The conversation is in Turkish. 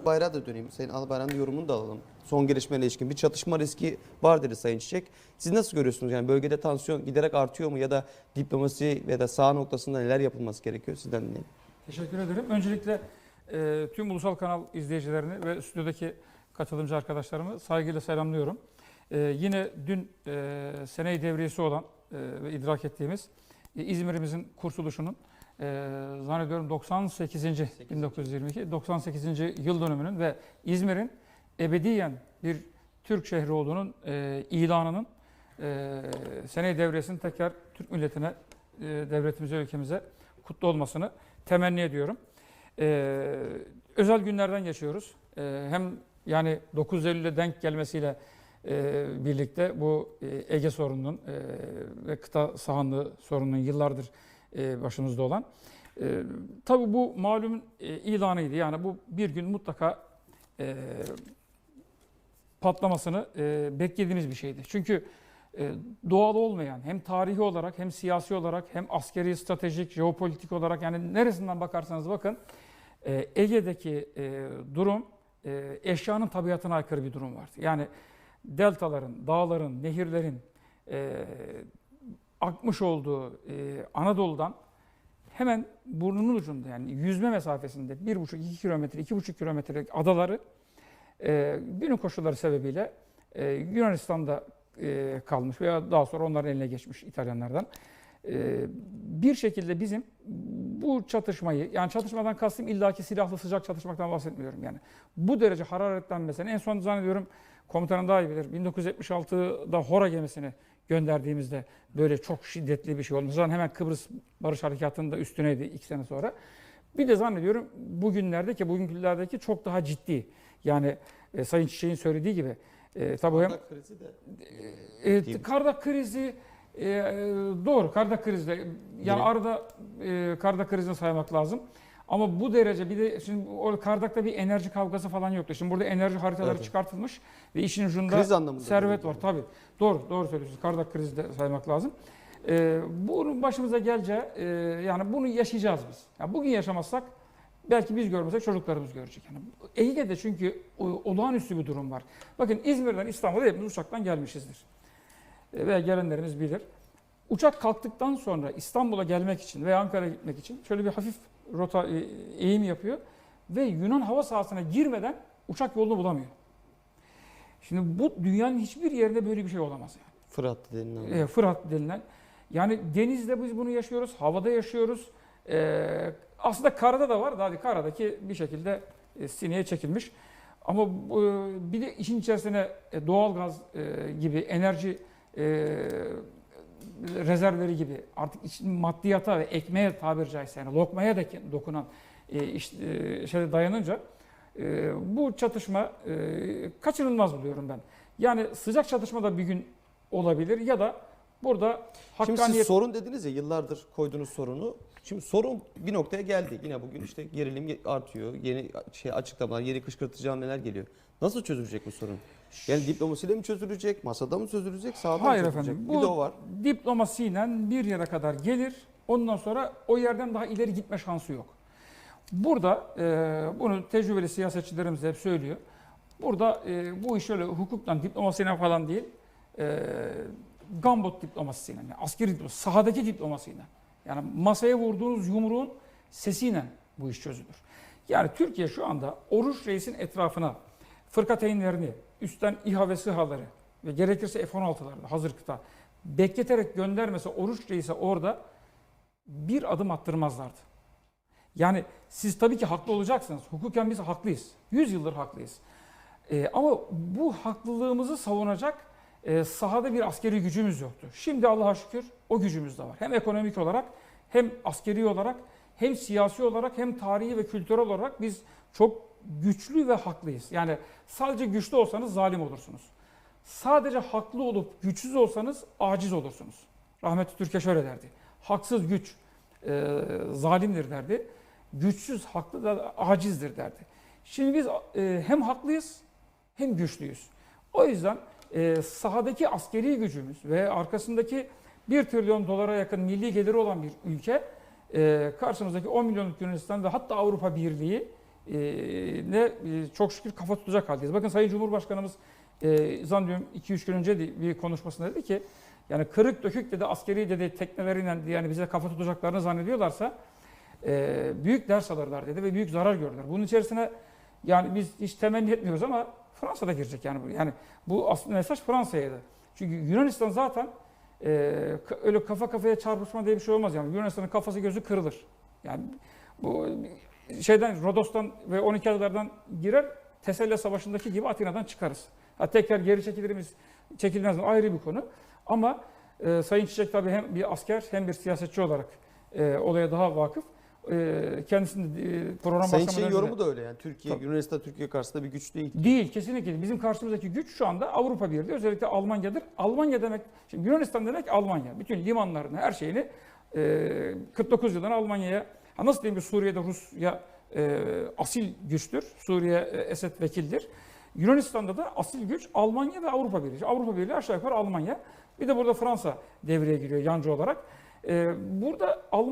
Albayrak'a da döneyim. Sayın Albayrak'ın yorumunu da alalım. Son gelişmeyle ilişkin bir çatışma riski var dedi Sayın Çiçek. Siz nasıl görüyorsunuz? Yani bölgede tansiyon giderek artıyor mu ya da diplomasi ya da sağ noktasında neler yapılması gerekiyor? Sizden dinleyelim. Teşekkür ederim. Öncelikle e, tüm ulusal kanal izleyicilerini ve stüdyodaki katılımcı arkadaşlarımı saygıyla selamlıyorum. E, yine dün e, seneyi devriyesi olan e, ve idrak ettiğimiz e, İzmir'imizin kurtuluşunun e, zannediyorum 98. 1922 98. yıl dönümünün ve İzmir'in ebediyen bir Türk şehri olduğunun e, ilanının e, seneyi devriyesinin tekrar Türk milletine, e, devletimize, ülkemize kutlu olmasını temenni ediyorum. Ee, özel günlerden geçiyoruz. Ee, hem yani 9 Eylül'e denk gelmesiyle e, birlikte bu e, Ege sorununun e, ve kıta sahanlığı sorununun yıllardır e, başımızda olan. E, bu malum e, ilanıydı. Yani bu bir gün mutlaka e, patlamasını e, beklediğimiz bir şeydi. Çünkü e, doğal olmayan hem tarihi olarak hem siyasi olarak hem askeri, stratejik, jeopolitik olarak yani neresinden bakarsanız bakın Ege'deki durum eşyanın tabiatına aykırı bir durum vardı. Yani deltaların, dağların, nehirlerin akmış olduğu e, Anadolu'dan hemen burnunun ucunda yani yüzme mesafesinde 1,5-2 kilometre, 2,5 kilometrelik adaları e, günün koşulları sebebiyle e, Yunanistan'da e, kalmış veya daha sonra onların eline geçmiş İtalyanlardan. E, bir şekilde bizim bu çatışmayı, yani çatışmadan kastım illaki silahlı sıcak çatışmaktan bahsetmiyorum yani. Bu derece hararetlenmesini en son zannediyorum komutanım daha iyi bilir. 1976'da Hora gemisini gönderdiğimizde böyle çok şiddetli bir şey olmuş. Zaten hemen Kıbrıs Barış Harekatı'nın da üstüneydi iki sene sonra. Bir de zannediyorum bugünlerdeki, bugünkülerdeki çok daha ciddi. Yani e, Sayın Çiçek'in söylediği gibi e, tabii hem Bardak krizi de e, Değil mi? karda krizi e, doğru karda krizde yani Direkt. arada e, karda krizini saymak lazım. Ama bu derece bir de şimdi o kardakta bir enerji kavgası falan yoktu. Şimdi burada enerji haritaları Evet. çıkartılmış ve işin ucunda servet var tabii. Doğru doğru söylüyorsunuz. Kardak krizi de saymak lazım. E, bunun başımıza geleceği e, yani bunu yaşayacağız biz. Yani bugün yaşamazsak belki biz görmesek çocuklarımız görecek. Yani Ege'de çünkü olağanüstü bir durum var. Bakın İzmir'den İstanbul'a hepimiz uçaktan gelmişizdir. E, Veya gelenlerimiz bilir. Uçak kalktıktan sonra İstanbul'a gelmek için veya Ankara'ya gitmek için şöyle bir hafif rota e, eğim yapıyor ve Yunan hava sahasına girmeden uçak yolunu bulamıyor. Şimdi bu dünyanın hiçbir yerinde böyle bir şey olamaz yani. Fırat denilen. E, Fırat denilen. Yani denizde biz bunu yaşıyoruz, havada yaşıyoruz. E, aslında karada da var. Daha karadaki bir şekilde e, sineye çekilmiş. Ama e, bir de işin içerisine e, doğal gaz e, gibi enerji rezervleri gibi artık maddiyata ve ekmeğe tabiri caizse yani lokmaya da dokunan e, iş, e, şeyde dayanınca e, bu çatışma e, kaçınılmaz buluyorum ben. Yani sıcak çatışma da bir gün olabilir ya da burada Şimdi hakkaniyet siz sorun dediniz ya yıllardır koyduğunuz sorunu. Şimdi sorun bir noktaya geldi. Yine bugün işte gerilim artıyor. Yeni şey açıklamalar, yeni kışkırtıcı hamleler geliyor. Nasıl çözülecek bu sorun? Yani diplomasiyle mi çözülecek, masada mı çözülecek, sahada Hayır mı çözülecek? efendim, Bir bu- de o var. diplomasiyle bir yere kadar gelir. Ondan sonra o yerden daha ileri gitme şansı yok. Burada e, bunu tecrübeli siyasetçilerimiz hep söylüyor. Burada e, bu iş öyle hukukla, diplomasiyle falan değil. E, gambot diplomasisiyle, yani askeri diplomasi, sahadaki diplomasıyla. Yani masaya vurduğunuz yumruğun sesiyle bu iş çözülür. Yani Türkiye şu anda Oruç Reis'in etrafına fırkateynlerini, üstten İHA ve SİHA'ları ve gerekirse F-16'ları da hazır kıta bekleterek göndermese Oruç Reis'e orada bir adım attırmazlardı. Yani siz tabii ki haklı olacaksınız. Hukuken biz haklıyız. 100 yıldır haklıyız. Ee, ama bu haklılığımızı savunacak e, sahada bir askeri gücümüz yoktu. Şimdi Allah'a şükür o gücümüz de var. Hem ekonomik olarak hem askeri olarak hem siyasi olarak hem tarihi ve kültürel olarak biz çok güçlü ve haklıyız. Yani sadece güçlü olsanız zalim olursunuz. Sadece haklı olup güçsüz olsanız aciz olursunuz. Rahmetli Türkiye şöyle derdi. Haksız güç e, zalimdir derdi. Güçsüz haklı da acizdir derdi. Şimdi biz e, hem haklıyız hem güçlüyüz. O yüzden e, sahadaki askeri gücümüz ve arkasındaki 1 trilyon dolara yakın milli geliri olan bir ülke e, karşımızdaki 10 milyonluk Yunanistan ve hatta Avrupa Birliği ne e, çok şükür kafa tutacak haldeyiz. Bakın Sayın Cumhurbaşkanımız e, zannediyorum 2-3 gün önce bir konuşmasında dedi ki yani kırık dökük dedi askeri dedi tekneleriyle yani bize kafa tutacaklarını zannediyorlarsa e, büyük ders alırlar dedi ve büyük zarar gördüler. Bunun içerisine yani biz hiç temenni etmiyoruz ama Fransa da girecek yani. Yani bu aslında mesaj Fransa'ydı. Çünkü Yunanistan zaten e, öyle kafa kafaya çarpışma diye bir şey olmaz yani. Yunanistan'ın kafası gözü kırılır. Yani bu şeyden Rodos'tan ve 12 adalardan girer Tesella Savaşı'ndaki gibi Atina'dan çıkarız. Ha, tekrar geri çekilir miyiz? Çekilmez mi? Ayrı bir konu. Ama e, Sayın Çiçek tabii hem bir asker hem bir siyasetçi olarak e, olaya daha vakıf. E, kendisinin e, program Sayın de- yorumu da öyle yani. Türkiye, Tabii. Yunanistan Türkiye karşısında bir güç değil. Değil kesinlikle. değil. Bizim karşımızdaki güç şu anda Avrupa Birliği özellikle Almanya'dır. Almanya demek, şimdi Yunanistan demek Almanya. Bütün limanlarını, her şeyini e, 49 yıldan Almanya'ya, ha nasıl diyeyim ki Suriye'de Rusya e, asil güçtür. Suriye e, Esed vekildir. Yunanistan'da da asil güç Almanya ve Avrupa Birliği. Avrupa Birliği aşağı yukarı Almanya. Bir de burada Fransa devreye giriyor yancı olarak. E, burada Almanya